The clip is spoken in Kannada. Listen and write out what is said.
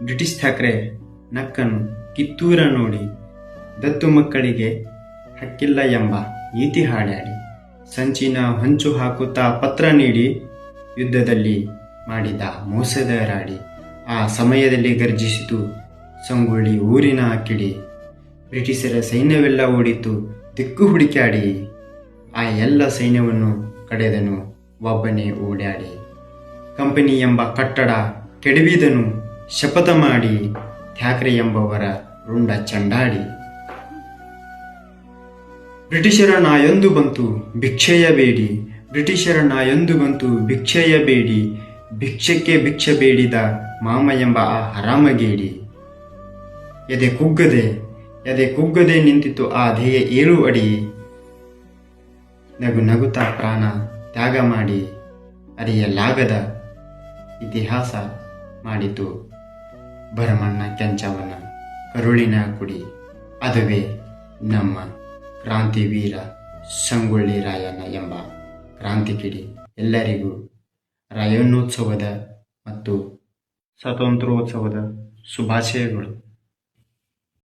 ಬ್ರಿಟಿಷ್ ಠಾಕ್ರೆ ನಕ್ಕನು ಕಿತ್ತೂರ ನೋಡಿ ದತ್ತು ಮಕ್ಕಳಿಗೆ ಹಕ್ಕಿಲ್ಲ ಎಂಬ ನೀತಿ ಹಾಡಾಡಿ ಸಂಚಿನ ಹಂಚು ಹಾಕುತ್ತಾ ಪತ್ರ ನೀಡಿ ಯುದ್ಧದಲ್ಲಿ ಮಾಡಿದ ಮೋಸದ ರಾಡಿ. ಆ ಸಮಯದಲ್ಲಿ ಗರ್ಜಿಸಿತು ಸಂಗೊಳ್ಳಿ ಊರಿನ ಕಿಡಿ. ಬ್ರಿಟಿಷರ ಸೈನ್ಯವೆಲ್ಲ ಓಡಿತು, ದಿಕ್ಕು ಹುಡುಕಾಡಿ ಆ ಎಲ್ಲ ಸೈನ್ಯವನ್ನು ಕಡೆದನು ಒಬ್ಬನೇ ಓಡಾಡಿ ಕಂಪನಿ ಎಂಬ ಕಟ್ಟಡ ಕೆಡವಿದನು. ಶಪಥ ಮಾಡಿ ಥ್ಯಾಕ್ರೆ ಎಂಬವರ ರುಂಡ ಚಂಡಾಡಿ. ಬ್ರಿಟಿಷರ ನಾಯೊಂದು ಬಂತು ಭಿಕ್ಷೆಯ ಬೇಡಿ. ಬ್ರಿಟಿಷರ ನಾಯೊಂದು ಬಂತು ಭಿಕ್ಷೆಯ ಬೇಡಿ. ಭಿಕ್ಷಕ್ಕೆ ಭಿಕ್ಷೆ ಬೇಡಿದ ಮಾಮ ಎಂಬ ಆ ಹರಾಮಗೇಡಿ. ಎದೆ ಕುಗ್ಗದೆ ಎದೆ ಕುಗ್ಗದೆ ನಿಂತಿತು ಆ ಧ್ಯೇಯ ಏಳು ಅಡಿ. ನಗು ನಗುತ್ತಾ ಪ್ರಾಣ ತ್ಯಾಗ ಮಾಡಿ ಅರಿಯಲಾಗದ ಇತಿಹಾಸ ಮಾಡಿತು. ಭರಮಣ್ಣ ಕೆಂಚವನ, ಕರುಳಿನ ಕುಡಿ. ಅದುವೇ ನಮ್ಮ ಕ್ರಾಂತಿವೀರ ಸಂಗೊಳ್ಳಿ ರಾಯಣ್ಣ ಎಂಬ ಕ್ರಾಂತಿಕಿಡಿ ಎಲ್ಲರಿಗೂ ರಾಯಣೋತ್ಸವದ ಮತ್ತು ಸ್ವಾತಂತ್ರ್ಯೋತ್ಸವದ ಶುಭಾಶಯಗಳು.